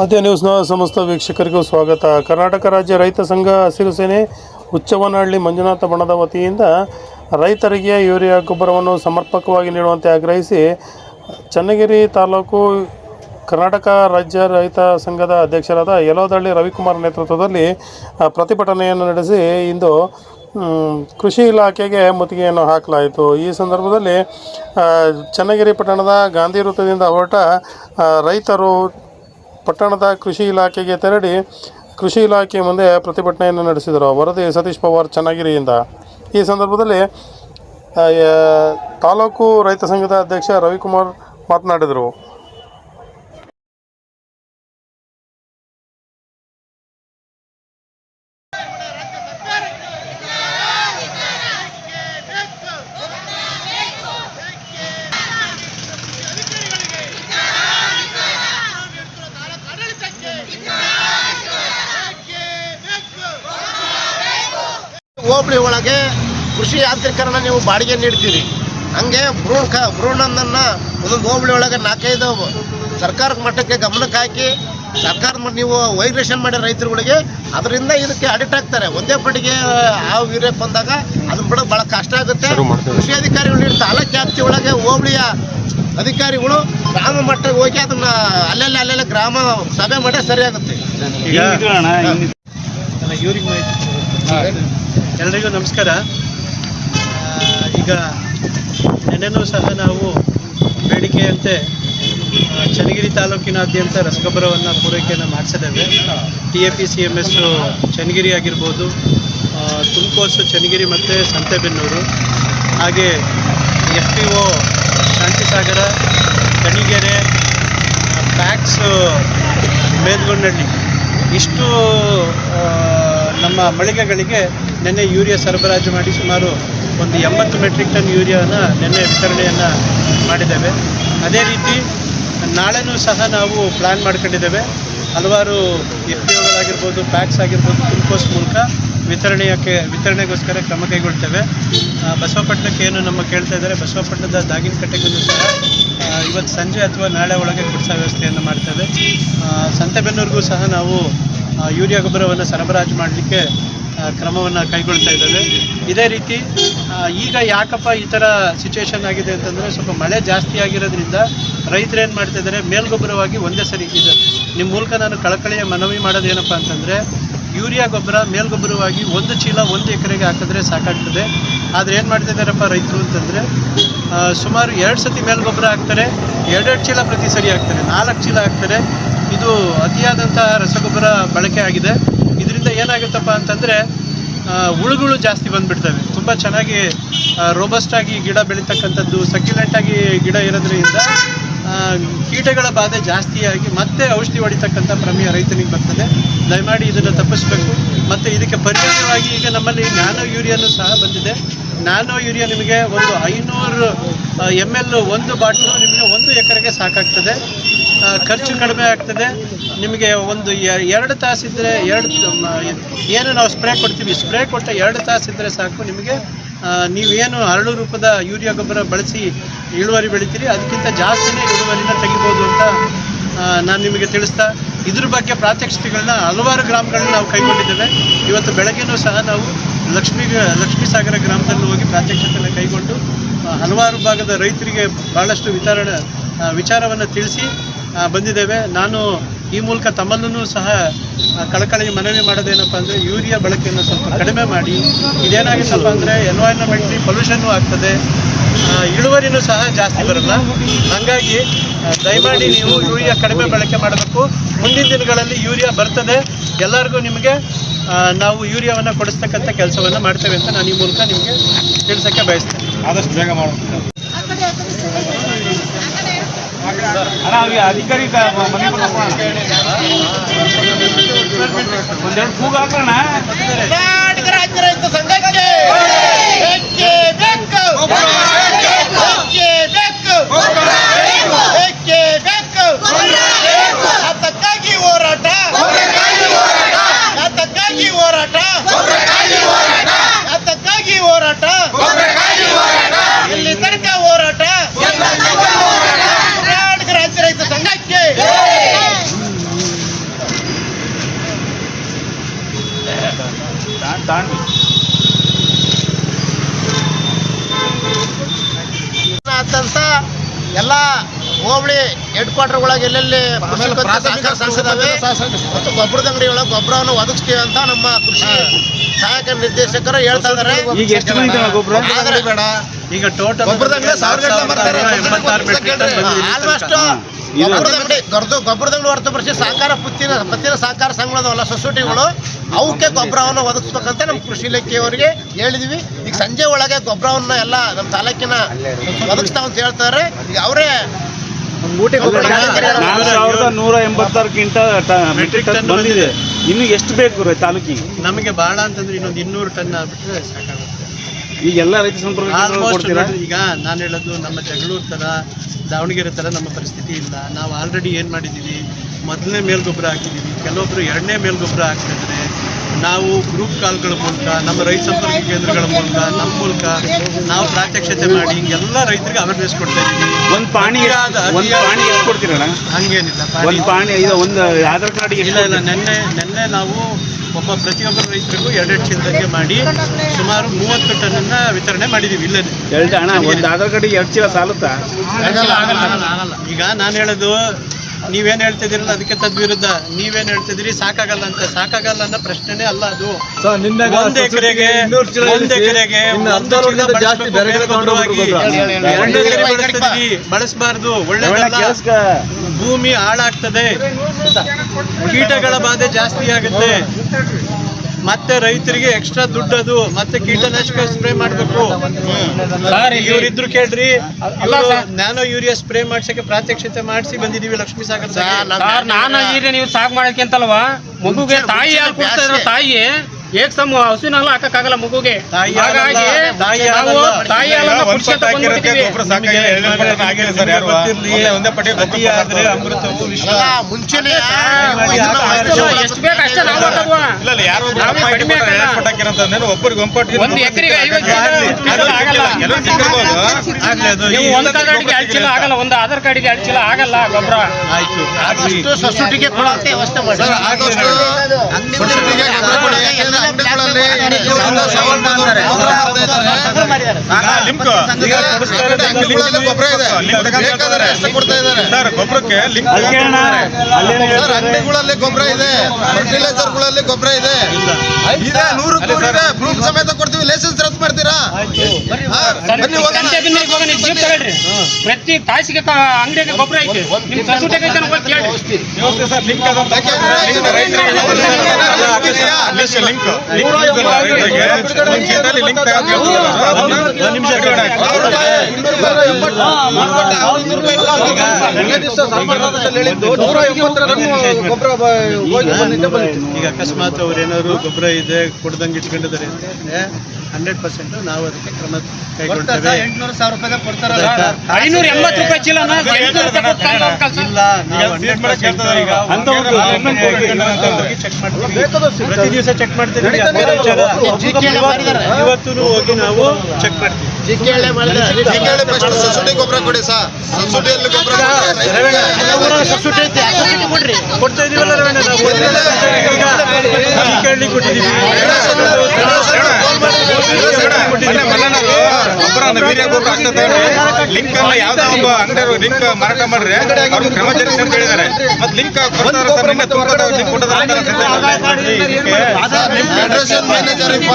ಆದ್ಯ ನ್ಯೂಸ್ನ ಸಮಸ್ತ ವೀಕ್ಷಕರಿಗೂ ಸ್ವಾಗತ. ಕರ್ನಾಟಕ ರಾಜ್ಯ ರೈತ ಸಂಘ ಹಸಿರು ಸೇನೆ ಹುಚ್ಚವ್ವನಹಳ್ಳಿ ಮಂಜುನಾಥ ಬಣದ ವತಿಯಿಂದ ರೈತರಿಗೆ ಯೂರಿಯಾ ಗೊಬ್ಬರವನ್ನು ಸಮರ್ಪಕವಾಗಿ ನೀಡುವಂತೆ ಆಗ್ರಹಿಸಿ ಚನ್ನಗಿರಿ ತಾಲೂಕು ಕರ್ನಾಟಕ ರಾಜ್ಯ ರೈತ ಸಂಘದ ಅಧ್ಯಕ್ಷರಾದ ಯಲೋದಳ್ಳಿ ರವಿಕುಮಾರ್ ನೇತೃತ್ವದಲ್ಲಿ ಪ್ರತಿಭಟನೆಯನ್ನು ನಡೆಸಿ ಇಂದು ಕೃಷಿ ಇಲಾಖೆಗೆ ಮುತ್ತಿಗೆಯನ್ನು ಹಾಕಲಾಯಿತು. ಈ ಸಂದರ್ಭದಲ್ಲಿ ಚನ್ನಗಿರಿ ಪಟ್ಟಣದ ಗಾಂಧಿ ವೃತ್ತದಿಂದ ಹೊರಟ ರೈತರು ಪಟ್ಟಣದ ಕೃಷಿ ಇಲಾಖೆಗೆ ತೆರಳಿ ಕೃಷಿ ಇಲಾಖೆ ಮುಂದೆ ಪ್ರತಿಭಟನೆಯನ್ನು ನಡೆಸಿದರು. ವರದಿ ಸತೀಶ್ ಪವಾರ್ ಚನ್ನಗಿರಿಯಿಂದ. ಈ ಸಂದರ್ಭದಲ್ಲಿ ತಾಲೂಕು ರೈತ ಸಂಘದ ಅಧ್ಯಕ್ಷ ರವಿಕುಮಾರ್ ಮಾತನಾಡಿದರು. ಹೋಬಳಿ ಒಳಗೆ ಕೃಷಿ ಯಾಂತ್ರೀಕರಣ ನೀವು ಬಾಡಿಗೆ ನೀಡ್ತೀರಿ ಹಂಗೆ ಭ್ರೂಣ ಕ ಭ್ರೂಣನನ್ನ ಒಂದೊಂದು ಹೋಬಳಿ ಒಳಗೆ ನಾಲ್ಕೈದು ಸರ್ಕಾರದ ಮಟ್ಟಕ್ಕೆ ಗಮನಕ್ಕೆ ಹಾಕಿ ಸರ್ಕಾರದ ಮಟ್ಟ ನೀವು ವೈಗ್ರೇಷನ್ ಮಾಡಿ ರೈತರುಗಳಿಗೆ ಅದರಿಂದ ಇದಕ್ಕೆ ಅಡಿಕ್ಟ್ ಆಗ್ತಾರೆ ಒಂದೇ ಪಟ್ಟಿಗೆ ಆ ವೀರ್ಯಕ್ಕೆ ಬಂದಾಗ ಅದನ್ನ ಬಿಡೋದು ಭಾಳ ಕಷ್ಟ ಆಗುತ್ತೆ ಕೃಷಿ ಅಧಿಕಾರಿಗಳು ತಾಲೂಕು ವ್ಯಾಪ್ತಿ ಒಳಗೆ ಹೋಬಳಿಯ ಅಧಿಕಾರಿಗಳು ಗ್ರಾಮ ಮಟ್ಟಕ್ಕೆ ಹೋಗಿ ಅದನ್ನ ಅಲ್ಲೆಲ್ಲ ಅಲ್ಲೆಲ್ಲ ಗ್ರಾಮ ಸಭೆ ಮಾಡಿ ಸರಿಯಾಗುತ್ತೆ ಎಲ್ರಿಗೂ ನಮಸ್ಕಾರ. ಈಗ ನೆನ್ನೆನೂ ಸಹ ನಾವು ಬೇಡಿಕೆಯಂತೆ ಚನ್ನಗಿರಿ ತಾಲೂಕಿನಾದ್ಯಂತ ರಸಗೊಬ್ಬರವನ್ನು ಪೂರೈಕೆಯನ್ನು ಮಾಡಿಸಿದ್ದೇವೆ. T A P C M S Channagiri ಆಗಿರ್ಬೋದು ತುಮಕೋಸು ಚನ್ನಗಿರಿ ಮತ್ತು ಸಂತೆಬೆನ್ನೂರು. ಹಾಗೆ F P O, Shantisagara, Kanigere PACS Melgondahalli. ಇಷ್ಟು ನಮ್ಮ ಮಳಿಗೆಗಳಿಗೆ ನಿನ್ನೆ ಯೂರಿಯಾ ಸರಬರಾಜು ಮಾಡಿ ಸುಮಾರು ಒಂದು ಎಂಬತ್ತು ಮೆಟ್ರಿಕ್ ಟನ್ ಯೂರಿಯಾನ ನಿನ್ನೆ ವಿತರಣೆಯನ್ನು ಮಾಡಿದ್ದೇವೆ. ಅದೇ ರೀತಿ ನಾಳೆನೂ ಸಹ ನಾವು ಪ್ಲ್ಯಾನ್ ಮಾಡ್ಕೊಂಡಿದ್ದೇವೆ. ಹಲವಾರು ಎಫ್ ಪಿ ಪ್ಯಾಕ್ಸ್ ಆಗಿರ್ಬೋದು ತುಮಕೋಸ್ ಮೂಲಕ ವಿತರಣೆಯಕ್ಕೆ, ವಿತರಣೆಗೋಸ್ಕರ ಕ್ರಮ ಕೈಗೊಳ್ತೇವೆ. ಬಸವಪಟ್ಟಣಕ್ಕೆ ಏನು ನಮ್ಮ ಕೇಳ್ತಾ ಇದ್ದಾರೆ, ಬಸವಪಟ್ಟಣದ ದಾಗಿನ ಕಟ್ಟೆಗೂ ಸಹ ಇವತ್ತು ಸಂಜೆ ಅಥವಾ ನಾಳೆ ಒಳಗೆ ಕೊಡಿಸೋ ವ್ಯವಸ್ಥೆಯನ್ನು ಮಾಡ್ತೇವೆ ಸಂತೆಬೆನ್ನೂರಿಗೂ ಸಹ ನಾವು ಯೂರಿಯಾ ಗೊಬ್ಬರವನ್ನು ಸರಬರಾಜು ಮಾಡಲಿಕ್ಕೆ ಕ್ರಮವನ್ನು ಕೈಗೊಳ್ತಾ ಇದ್ದೇವೆ. ಇದೇ ರೀತಿ ಈಗ ಯಾಕಪ್ಪ ಈ ಥರ ಸಿಚುವೇಶನ್ ಆಗಿದೆ ಅಂತಂದರೆ ಸ್ವಲ್ಪ ಮಳೆ ಜಾಸ್ತಿ ಆಗಿರೋದ್ರಿಂದ ರೈತರು ಏನು ಮಾಡ್ತಾ ಇದ್ದಾರೆ, ಮೇಲ್ಗೊಬ್ಬರವಾಗಿ ಒಂದೇ ಸರಿ ಇದೆ. ನಿಮ್ಮ ಮೂಲಕ ನಾನು ಕಳಕಳಿಯ ಮನವಿ ಮಾಡೋದು ಏನಪ್ಪ ಅಂತಂದರೆ, ಯೂರಿಯಾ ಗೊಬ್ಬರ ಮೇಲ್ಗೊಬ್ಬರವಾಗಿ ಒಂದು ಚೀಲ ಒಂದು ಎಕರೆಗೆ ಹಾಕಿದ್ರೆ ಸಾಕಾಗ್ತದೆ. ಆದರೆ ಏನು ಮಾಡ್ತಿದ್ದಾರಪ್ಪ ರೈತರು ಅಂತಂದರೆ ಸುಮಾರು ಎರಡು ಸತಿ ಮೇಲ್ಗೊಬ್ಬರ ಹಾಕ್ತಾರೆ, ಎರಡೆರಡು ಚೀಲ ಪ್ರತಿ ಸರಿ ಹಾಕ್ತಾರೆ, ನಾಲ್ಕು ಚೀಲ ಹಾಕ್ತಾರೆ ಇದು ಅತಿಯಾದಂತಹ ರಸಗೊಬ್ಬರ ಬಳಕೆ ಆಗಿದೆ. ಇದರಿಂದ ಏನಾಗುತ್ತಪ್ಪ ಅಂತಂದರೆ ಹುಳುಗಳು ಜಾಸ್ತಿ ಬಂದ್ಬಿಡ್ತವೆ. ತುಂಬ ಚೆನ್ನಾಗಿ ರೋಬಸ್ಟ್ ಆಗಿ ಗಿಡ ಬೆಳೀತಕ್ಕಂಥದ್ದು ಸಕ್ಯುಲೆಂಟ್ ಆಗಿ ಗಿಡ ಇರೋದ್ರಿಂದ ಕೀಟಗಳ ಬಾಧೆ ಜಾಸ್ತಿಯಾಗಿ ಮತ್ತೆ ಔಷಧಿ ಹೊಡಿತಕ್ಕಂಥ ಪ್ರಮೇಯ ರೈತನಿಗೆ ಬರ್ತದೆ. ದಯಮಾಡಿ ಇದನ್ನು ತಪ್ಪಿಸ್ಬೇಕು. ಮತ್ತು ಇದಕ್ಕೆ ಪರಿಣಾಮವಾಗಿ ಈಗ ನಮ್ಮಲ್ಲಿ ನ್ಯಾನೋ ಯೂರಿಯಾನು ಸಹ ಬಂದಿದೆ. ನ್ಯಾನೋ ಯೂರಿಯಾ ನಿಮಗೆ ಒಂದು ಐನೂರು ಎಂ ಎಲ್ ಒಂದು ಬಾಟ್ಲು ನಿಮಗೆ ಒಂದು ಎಕರೆಗೆ ಸಾಕಾಗ್ತದೆ. ಖರ್ಚು ಕಡಿಮೆ ಆಗ್ತದೆ. ನಿಮಗೆ ಒಂದು ಎರಡು ಎರಡು ಇದ್ದರೆ ಎರಡು ಏನು ನಾವು ಸ್ಪ್ರೇ ಕೊಡ್ತೀವಿ, ಸ್ಪ್ರೇ ಕೊಟ್ಟ ಎರಡು ತಾಸಿದ್ರೆ ಸಾಕು. ನಿಮಗೆ ನೀವೇನು ಹರಳು ರೂಪದ ಯೂರಿಯಾ ಗೊಬ್ಬರ ಬಳಸಿ ಇಳುವರಿ ಬೆಳಿತೀರಿ, ಅದಕ್ಕಿಂತ ಜಾಸ್ತಿನೇ ಇಳುವರಿನ ತೆಗಿಬೋದು ಅಂತ ನಾನು ನಿಮಗೆ ತಿಳಿಸ್ತಾ, ಇದ್ರ ಬಗ್ಗೆ ಪ್ರಾತ್ಯಕ್ಷಿಕೆಗಳನ್ನ ಹಲವಾರು ಗ್ರಾಮಗಳನ್ನ ನಾವು ಕೈಗೊಂಡಿದ್ದೇವೆ. ಇವತ್ತು ಬೆಳಗ್ಗೆನೂ ಸಹ ನಾವು ಲಕ್ಷ್ಮೀ ಲಕ್ಷ್ಮೀ ಸಾಗರ ಗ್ರಾಮದಲ್ಲಿ ಹೋಗಿ ಪ್ರಾತ್ಯಕ್ಷಿಕೆಯನ್ನು ಕೈಗೊಂಡು ಹಲವಾರು ಭಾಗದ ರೈತರಿಗೆ ಭಾಳಷ್ಟು ವಿತರಣೆ ವಿಚಾರವನ್ನು ತಿಳಿಸಿ ಬಂದಿದ್ದೇವೆ. ನಾನು ಈ ಮೂಲಕ ತಮ್ಮಲ್ಲೂ ಸಹ ಕಳಕಳಿಗೆ ಮನವಿ ಮಾಡೋದೇನಪ್ಪ ಅಂದರೆ ಯೂರಿಯಾ ಬಳಕೆಯನ್ನು ಸ್ವಲ್ಪ ಕಡಿಮೆ ಮಾಡಿ. ಇದೇನಾಗಿತ್ತಪ್ಪ ಅಂದರೆ ಎನ್ವೈರನ್ಮೆಂಟ್ಲಿ ಪೊಲ್ಯೂಷನ್ನು ಆಗ್ತದೆ. ಇಳುವರಿನೂ ಸಹ ಜಾಸ್ತಿ ಬರಲ್ಲ. ಹಾಗಾಗಿ ದಯಮಾಡಿ ನೀವು ಯೂರಿಯಾ ಕಡಿಮೆ ಬಳಕೆ ಮಾಡಬೇಕು. ಮುಂದಿನ ದಿನಗಳಲ್ಲಿ ಯೂರಿಯಾ ಬರ್ತದೆ. ಎಲ್ಲರಿಗೂ ನಿಮಗೆ ನಾವು ಯೂರಿಯಾವನ್ನು ಕೊಡಿಸ್ತಕ್ಕಂಥ ಕೆಲಸವನ್ನು ಮಾಡ್ತೇವೆ ಅಂತ ನಾನು ಈ ಮೂಲಕ ನಿಮಗೆ ತಿಳಿಸೋಕ್ಕೆ ಬಯಸ್ತೇನೆ. ಆದಷ್ಟು ಬೇಗ ಮಾಡು. ಅಣ್ಣ ಅವ್ರಿಗೆ ಅಧಿಕಾರಿ ಒಂದೆರಡು ಕೂಗು ಹಾಕೋಣ ಕರ್ನಾಟಕ ರಾಜ್ಯ ರೈತ ಸಂಘಕ್ಕೆ ಬೇಕೇ ಬೇಕು ಬೇಕೇ ಬೇಕು ಬೇಕೇ ಬೇಕು ಅದಕ್ಕಾಗಿ ಹೋರಾಟ ಅದಕ್ಕಾಗಿ ಹೋರಾಟ ಅದಕ್ಕಾಗಿ ಹೋರಾಟ ಇಲ್ಲಿ ತನಕ ಹೋರಾಟ ಕರ್ನಾಟಕ ರಾಜ್ಯ ರೈತ ಸಂಘಕ್ಕೆ ಹೋಬಳಿ ಹೆಡ್ ಕ್ವಾರ್ಟರ್ ಒಳಗೆ ಎಲ್ಲೆಲ್ಲಿ ಮತ್ತು ಗೊಬ್ಬರದ ಅಂಗಡಿ ಒಳಗೆ ಗೊಬ್ಬರವನ್ನು ಒದಗಿಸ್ತೀವಿ ಅಂತ ನಮ್ಮ ಕೃಷಿ ಸಹಾಯಕ ನಿರ್ದೇಶಕರು ಹೇಳ್ತಾ ಇದ್ದಾರೆ ಈಗ ಎಷ್ಟು ಬಂದಿದ್ದಾವೆ ಗೊಬ್ಬರ? ಆದ್ರೆ ಬೇಡ. ಈಗ ಟೋಟಲ್ ಗೊಬ್ಬರದ ಅಂಗಡಿ ಸಾವಿರ ಎಂಬತ್ತಾರು ಮೆಟ್ರಿಕ್ ಟನ್ ಬಂದಿದೆ. ಆಲ್ಮೋಸ್ಟ್ ಗೊಬ್ಬರದ ಅಂಗಡಿ ಹೊರತುಪಡಿಸಿ ಸಹಕಾರ ಪುತ್ತಿನ ಪತ್ತಿನ ಸಹಕಾರ ಸಂಘಗಳದವಲ್ಲ ಸೊಸೈಟಿಗಳು ಅವಕ್ಕೆ ಗೊಬ್ಬರವನ್ನು ಒದಗಿಸ್ಬೇಕಂತ ನಮ್ಮ ಕೃಷಿ ಇಲಾಖೆಯವರಿಗೆ ಹೇಳಿದ್ವಿ. ಈಗ ಸಂಜೆ ಒಳಗೆ ಗೊಬ್ಬರವನ್ನು ಎಲ್ಲ ನಮ್ಮ ತಾಲೂಕಿನ ಒದಗಿಸ್ತಾವ ಅಂತ ಹೇಳ್ತಾರೆ. ಈಗ ಅವರೇ ನೂರ ಎಂಬತ್ತಾರು ಮೆಟ್ರಿಕ್ ಟನ್ ಬಂದಿದೆ. ಇನ್ನು ಎಷ್ಟು ಬೇಕು ರೈ- ತಾಲೂಕಿಗೆ? ನಮಗೆ ಬಹಳ ಅಂತಂದ್ರೆ ಇನ್ನೊಂದು ಇನ್ನೂರು ಟನ್ ಆಗ್ಬಿಟ್ರೆ ಸಾಕಾಗುತ್ತೆ. ಈಗ ಎಲ್ಲ ರೈತ ಸಂಪರ್ಕ ಈಗ ನಾನು ಹೇಳೋದು ನಮ್ಮ ಜಗಳೂರು ಥರ ದಾವಣಗೆರೆ ಥರ ನಮ್ಮ ಪರಿಸ್ಥಿತಿ ಇಲ್ಲ. ನಾವು ಆಲ್ರೆಡಿ ಏನು ಮಾಡಿದ್ದೀವಿ? ಮೊದಲನೇ ಮೇಲ್ಗೊಬ್ಬರ ಹಾಕಿದ್ದೀವಿ. ಕೆಲವೊಬ್ಬರು ಎರಡನೇ ಮೇಲ್ಗೊಬ್ಬರ ಹಾಕ್ತಿದ್ದಾರೆ ನಾವು ಗ್ರೂಪ್ ಕಾಲ್ಗಳ ಮೂಲಕ ನಮ್ಮ ರೈತ ಸಂಪರ್ಕ ಕೇಂದ್ರಗಳ ಮೂಲಕ ನಮ್ಮ ಮೂಲಕ ನಾವು ಪ್ರಾತ್ಯಕ್ಷತೆ ಮಾಡಿ ಎಲ್ಲ ರೈತರಿಗೆ ಅವೇರ್ನೆಸ್ ಕೊಡ್ತಾ ಇದ್ದೀವಿ. ಒಂದು ಪಾಣಿ ಒಂದು ಪಾಣಿ ಎಷ್ಟು ಕೊಡ್ತೀರಣ್ಣ ಹಂಗೇನಿಲ್ಲ. ಒಂದು ಪಾಣಿ ಇದು ಒಂದು ಆಧಾರ್ ಕಾರ್ಡ್ ಇಲ್ಲ ಇಲ್ಲ. ನೆನ್ನೆ ನೆನ್ನೆ ನಾವು ಒಬ್ಬ ಪ್ರತಿಯೊಬ್ಬ ರೈತರಿಗೂ ಎರಡೆರಡು ಚೀಲದಂಗೆ ಮಾಡಿ ಸುಮಾರು ಮೂವತ್ತು ಟನ್ನನ್ನ ವಿತರಣೆ ಮಾಡಿದ್ದೀವಿ ಇಲ್ಲ. ಎರಡು ಅಣ್ಣ ಒಂದು ಆಧಾರ್ ಕಾರ್ಡ್ ಎರಡು ಚೀಲ ಸಾಲುತ್ತಾ? ಈಗ ನಾನು ಹೇಳೋದು ನೀವೇನ್ ಹೇಳ್ತಿದ್ದೀರಲ್ಲ ಅದಕ್ಕೆ ತದ್ವಿರುದ್ಧ ನೀವೇನ್ ಹೇಳ್ತಿದ್ದೀರಿ ಸಾಕಾಗಲ್ಲ ಅಂತ. ಸಾಕಾಗಲ್ಲ ಅನ್ನೋ ಪ್ರಶ್ನೆನೇ ಅಲ್ಲ ಅದು. ಬಳಸಬಾರ್ದು ಎಕರೆಗೆ ಒಂದ್ ಬಳಸ್ಬಾರ್ದು. ಒಳ್ಳೇದಲ್ಲ. ಕೆಲ್ಸಕ್ಕ. ಭೂಮಿ ಹಾಳಾಗ್ತದೆ. ಕೀಟಗಳ ಬಾಧೆ ಜಾಸ್ತಿ ಆಗುತ್ತೆ. ಮತ್ತೆ ರೈತರಿಗೆ ಎಕ್ಸ್ಟ್ರಾ ದುಡ್ಡು ಅದು ಮತ್ತೆ ಕೀಟನಾಶಕ ಸ್ಪ್ರೇ ಮಾಡ್ಬೇಕು. ಇವ್ರಿದ್ರು ಕೇಳ್ರಿ ನಾನು ನ್ಯಾನೋ ಯೂರಿಯಾ ಸ್ಪ್ರೇ ಮಾಡ್ಸಕ್ಕೆ ಪ್ರಾತ್ಯಕ್ಷತೆ ಮಾಡಿಸಿ ಬಂದಿದೀವಿ ಲಕ್ಷ್ಮೀ ಸಾಗರ್ ಸರ್ ನಾನು ಈಗ ನೀವು ಸಾಕು ಮಾಡಕ್ಕಿಂತಲ್ವಾ ಮಗುಗೆ ತಾಯಿ ತಾಯಿ? ಏಕ್ಸಮ್ ಸಮ ಹಾಲು ಹಾಕಕ್ಕಾಗಲ್ಲ ಮಗುಗೆ. ಹಾಗಾಗಿ ನಾವು. ತಾಯಿ ಹಾಲನ್ನ ವಿಷ ಎಲ್ಲ ಮುಂಚೆನೆ ಅಷ್ಟು ಎಷ್ಟು ಬೇಕು ಅಷ್ಟೇ ನಾವು ಹಾಕಲ್ಲ. ಒಂದು ಎಕರೆಗೆ ಒಂದ್ ಕಾರ್ಡಿಗೆ ಎರಡು ಚೀಲ ಆಗಲ್ಲ ಒಂದು ಆಧಾರ್ ಕಾರ್ಡಿಗೆ ಎರಡು ಚೀಲ ಆಗಲ್ಲ ಗೊಬ್ಬರ ಆಯ್ತು. ಸೊಸೈಟಿಗೆ ಕೊಡುವಂತೆ ವ್ಯವಸ್ಥೆ ಮಾಡಿ. ಅಂಗಡಿಗಳಲ್ಲಿ ಗೊಬ್ಬರ ಇದೆ ಫರ್ಟಿಲೈಸರ್ಗಳಲ್ಲಿ ಕೊಡ್ತಾ ಇದ್ದಾರೆ ಅದಕ್ಕೆ ಅಣ್ಣ ಸರ್ ಅಂಗಡಿಗಳಲ್ಲಿ ಗೊಬ್ಬರ ಇದೆ ಫರ್ಟಿಲೈಸರ್ಗಳಲ್ಲಿ ಗೊಬ್ಬರ ಇದೆ ಇದೆ ನೂರು ಕೋಟಿ ಇದೆ ಪ್ರೂಫ್ ಸಮೇತ ಕೊಡ್ತೀವಿ ಲೈಸೆನ್ಸ್ ರದ್ದು ಮಾಡ್ತೀರಾ ಪ್ರತಿ ತಾಸಿಗೆ ಅಂಗಡಿಯಲ್ಲಿ ಅಂಗಡಿಗೆ ಗೊಬ್ಬರ ಐತೆ ನಿಮ್ ಕೇಳ್ರಿ ಯಾಕೆಂದ್ರೆ ಈಗ ಅಕಸ್ಮಾತ್ ಅವ್ರೇನಾದ್ರು ಗೊಬ್ಬರ ಇದೆ ಕೊಡ್ದಂಗೆ ಇಟ್ಕೊಂಡಿದ್ದಾರೆ. ಹಂಡ್ರೆಡ್ ಪರ್ಸೆಂಟ್ ನಾವು ಅದಕ್ಕೆ ಕ್ರಮ ಕೈಗೊಳ್ತೇವೆ ಐನೂರ ಎಂಬತ್ತು ರೂಪಾಯಿ ಚೀಲನ ಎಂಟ್ನೂರು ರೂಪಾಯಿ ಕೊಟ್ಟು ತಂದು ಅವ್ರ್ ಕಳ್ಸ. ಇಲ್ಲ ನಾವು 100% ಈಗ. ಅಂತ ಒಂದು ಗೌರ್ಮೆಂಟ್ ಹೋಗಿ ಚೆಕ್ ಮಾಡ್ತೀವಿ ಪ್ರತಿ ದಿವಸ ಚೆಕ್ ಮಾಡ್ತೀವಿ. ಇವತ್ತು ಹೋಗಿ ನಾವು ಚೆಕ್ ಮಾಡ್ತೀವಿ. ಗೊಬ್ಬರ ಕೊಡಿ ಸರ್. ಗೊಬ್ಬರ ಕೊಡ್ರಿ. ಕೊಡ್ತಾ ಇದೀವಲ್ಲ ರವೀಣ ನಾವು. ಕೊಟ್ಟಿದ್ದೀವಿ. ಲಿಂಕ್ ಅನ್ನ ಯಾವ್ದೋ ಒಂದು ಅಂಗಡಿ ಲಿಂಕ್ ಮಾರಾಟ ಮಾಡ್ರೆ ಅವ್ರು ಕ್ರಮ ಜರುಗಿಸಿ ಅಂತ ಹೇಳಿದ್ದಾರೆ ಮತ್ತೆ ಲಿಂಕ್ ಕೊಡ್ತಾರೆ ಸರ್ ಲಿಂಕ್